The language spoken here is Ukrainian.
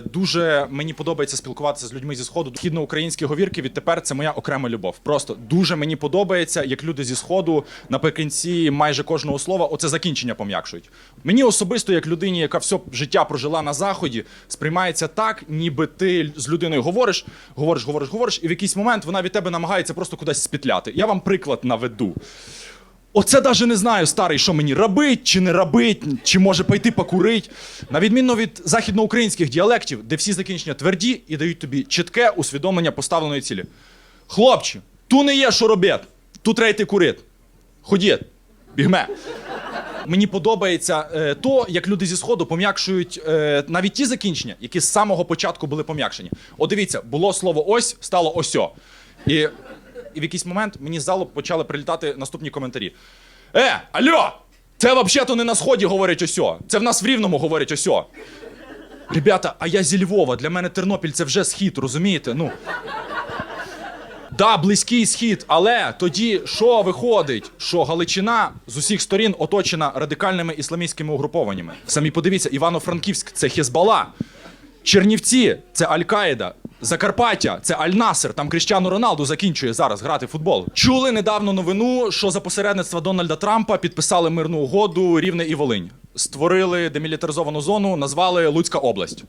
Дуже мені подобається спілкуватися з людьми зі сходу. Східноукраїнські говірки відтепер це моя окрема любов. Просто дуже мені подобається, як люди зі сходу наприкінці майже кожного слова оце закінчення пом'якшують. Мені особисто, як людині, яка все життя прожила на заході, сприймається так, ніби ти з людиною говориш, говориш, говориш, говориш, і в якийсь момент вона від тебе намагається просто кудись спітляти. Я вам приклад наведу. Оце даже не знаю, старий, що мені робить чи не робить, чи може пойти покурить. На відміну від західноукраїнських діалектів, де всі закінчення тверді і дають тобі чітке усвідомлення поставленої цілі. Хлопче, ту не є, що робити, тут треба йти курити. Ходіть, бігме. Мені подобається е, то, як люди зі сходу пом'якшують е, навіть ті закінчення, які з самого початку були пом'якшені. От дивіться, було слово ось, стало осьо. І, і в якийсь момент мені з залу почали прилітати наступні коментарі. Е, алло! Це взагалі-то не на сході говорять осьо. Це в нас в рівному говорять осьо. Ребята, а я зі Львова. Для мене Тернопіль це вже схід, розумієте? Ну. Да, близький схід, але тоді що виходить? Що Галичина з усіх сторін оточена радикальними ісламістськими угрупованнями. Самі подивіться, Івано-Франківськ це Хезбала, Чернівці це Аль-Каїда. Закарпаття це Аль-Насер, там Кріщану Роналду закінчує зараз грати в футбол. Чули недавно новину, що за посередництва Дональда Трампа підписали мирну угоду Рівне і Волинь. Створили демілітаризовану зону, назвали Луцька область.